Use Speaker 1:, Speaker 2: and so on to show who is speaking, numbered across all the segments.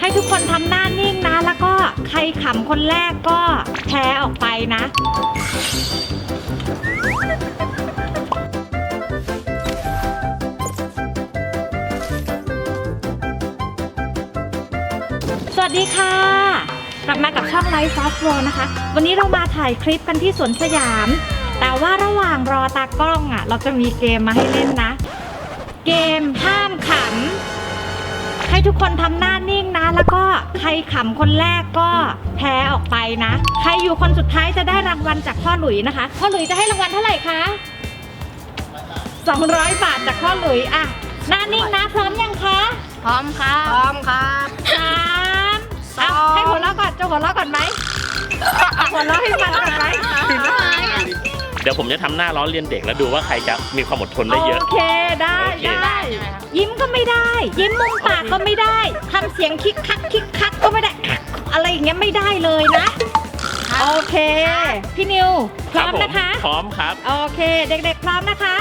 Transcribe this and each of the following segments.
Speaker 1: ให้ทุกคนทำหน้านิ่งนะ แล้วก็ใครขำคนแรกก็แพ้ออกไปนะ สวัสดีค่ะ กลับมากับช่องไลฟ์ฟอสโรนะคะ วันนี้เรามาถ่ายคลิปกันที่สวนสยาม แต่ว่าระหว่างรอตากล้องอะ เราจะมีเกมมาให้เล่นนะ เกมห้ามขำให้ทุกคนทำหน้านิ่ง นะ แล้วก็ใครขำคนแรกก็แพ้ออกไปนะ ใครอยู่คนสุดท้ายจะได้รางวัลจากพ่อหลุยนะคะ พ่อหลุยจะให้รางวัลเท่าไหร่คะ200 บาทจากพ่อหลุยอะหน้านิ่งนะพร้อมยังคะ
Speaker 2: พร้อมครับพร้อมครับ
Speaker 1: สามเอาให้หัวเราะก่อนจะหัวเราะก่อนไหมเอาหัวเราะให้มันก่อนไหม
Speaker 3: เดี๋ยวผมจะทำหน้าล้อเลียนเด็กแล้วดูว่าใครจะมีความอดทนได้เยอะ
Speaker 1: โอเคได้ ยิ้มมุมปากก็ไม่ได้ทำเสียงคิกคักคิกคักก็ไม่ได้ อะไรอย่างเงี้ยไม่ได้เลยนะ โอเค พี่นิว พร้อม
Speaker 3: ผ
Speaker 1: นะคะ
Speaker 3: พร้อมครับ
Speaker 1: โอเค เด็กๆ พร้อมนะคะ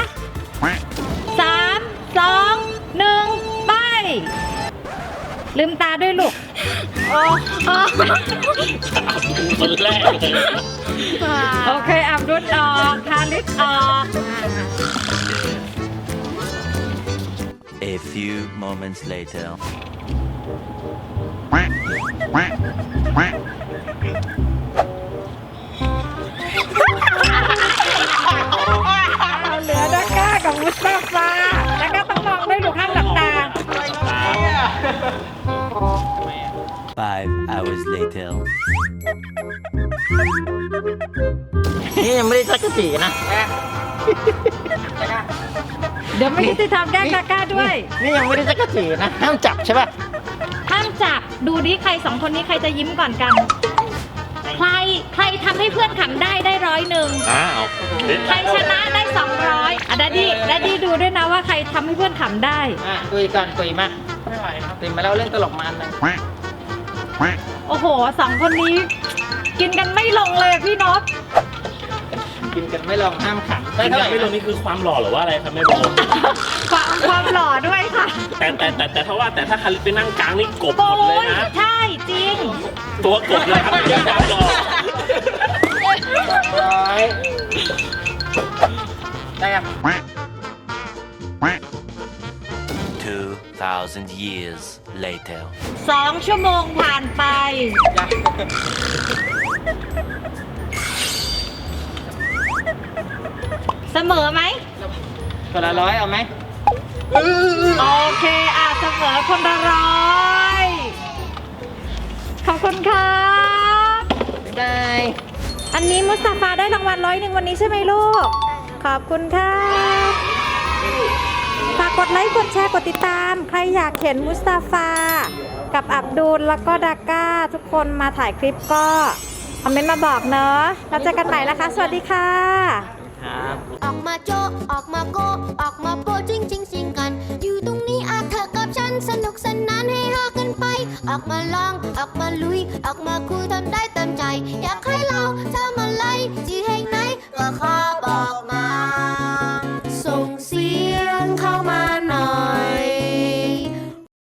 Speaker 1: สามสองหนึ่งไป ลืมตาด้วยลูกโอ้โอ้
Speaker 3: คนแรกเลย
Speaker 1: โอเคอับดุลออกคาริสออก
Speaker 4: A few moments later.
Speaker 1: เอาเหลือดักก้ากับมุสตาฟาแล้วก็ต้องมองด้วยลูกข้างหลับตา
Speaker 4: Five hours later.
Speaker 2: นี่ยังไม่ได้จักรจีนะ
Speaker 1: เดี๋ยวไม่ยุติธรรมแกล้งดักก้าด้วย
Speaker 2: นี่ยังไม่ได้จักรจีนะห้ามจับใช่ป่ะ
Speaker 1: ห้ามจับดูดิใครสองคนนี้ใครจะยิ้มก่อนกัน ใครใครทำให้เพื่อนขำได้ได้ร้อยหนึ่ง
Speaker 3: อ้าว
Speaker 1: ใครชนะได้สองร้อยอะดัดดี้ดัดดี้ดูด้วยนะว่าใครทำให้เพื่อนขำได้
Speaker 2: อะตุยก่อนตุยมาไม่ไหวครับตุยมาแล้วเล่นตลกมันหนึ่ง
Speaker 1: โอ้โหสองคนนี้ กินกันไม่ลงเลยพี่นพ
Speaker 2: กิน กันไม่ลองห้ามขันได้
Speaker 3: ไม่
Speaker 2: เท่าไหร่
Speaker 3: ไม่รู้นี่คือความหล่อหรือว่าอะไรครับแม่โบ
Speaker 1: ความความหล่อด้วยค่ะ
Speaker 3: แต่แต่แต่แต่ถ้าว่าแต่ถ้าคาริสไปนั่งกลางนี่กบห
Speaker 1: โอ้
Speaker 3: มดเลย
Speaker 1: ย
Speaker 3: นะ
Speaker 1: ใช่จริง
Speaker 3: ตัวกบเลยครับไม่ใช่ความหล่อ
Speaker 2: ร้อยได้ครับ
Speaker 4: Two thousand years later.
Speaker 1: สองชั่วโมงผ่านไป เสมอไหม
Speaker 2: คนละร้อยเอาไหม
Speaker 1: โอเคอะเสมอคนละร้อยขอบคุณครับ
Speaker 2: ได้
Speaker 1: อันนี้มุสตาฟาได้รางวัลร้อยหนึ่งวันนี้ใช่ไหมลูก ขอบคุณครับฝากกดไลค์กดแชร์กดติดตาม ใครอยากเห็นมุสตาฟา กับอับดุลแล้วก็ดาก้า ทุกคนมาถ่ายคลิปก็ คอมเมนต์มาบอกเนอะแล้วเจอกันใหม่นะคะ สวัสดีค่ะ
Speaker 2: ครับ
Speaker 5: ออกมาลองออกมาลุย ออกมาคุยทำได้เต็มใจ อยากให้เราทำอะไรที่ให้